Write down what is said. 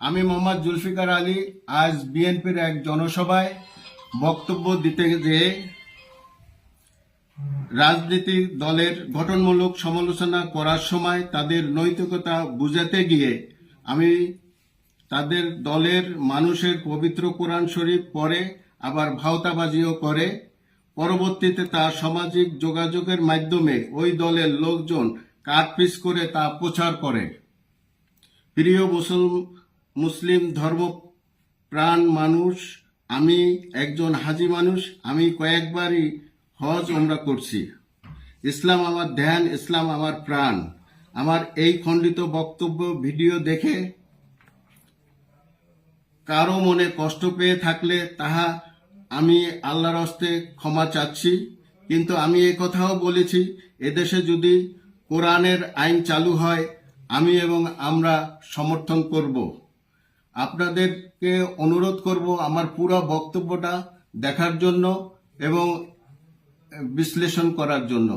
আমি মোহাম্মদ জুলফিকার আলী, আজ বিএনপির এক জনসভায় বক্তব্য দিতে যেয়ে রাজনীতি দলের গঠনমূলক সমালোচনা করার সময় তাদের নৈতিকতা বুঝাতে গিয়ে আমি তাদের দলের মানুষের পবিত্র কোরআন শরীফ পড়ে, আবার ভাওতাবাজিও করে। পরবর্তীতে তা সামাজিক যোগাযোগের মাধ্যমে ওই দলের লোকজন কাটপিস করে তা প্রচার করে। প্রিয় মুসল, মুসলিম ধর্ম প্রাণ মানুষ, আমি একজন হাজি মানুষ, আমি কয়েকবারই হজ ওমরা করছি। ইসলাম আমার ধ্যান, ইসলাম আমার প্রাণ। আমার এই খণ্ডিত বক্তব্য, ভিডিও দেখে কারও মনে কষ্ট পেয়ে থাকলে তাহা আমি আল্লাহর হস্তে ক্ষমা চাচ্ছি। কিন্তু আমি এ কথাও বলেছি, এদেশে যদি কোরআনের আইন চালু হয় আমি এবং আমরা সমর্থন করব। আপনাদেরকে অনুরোধ করব আমার পুরো বক্তব্যটা দেখার জন্য এবং বিশ্লেষণ করার জন্য।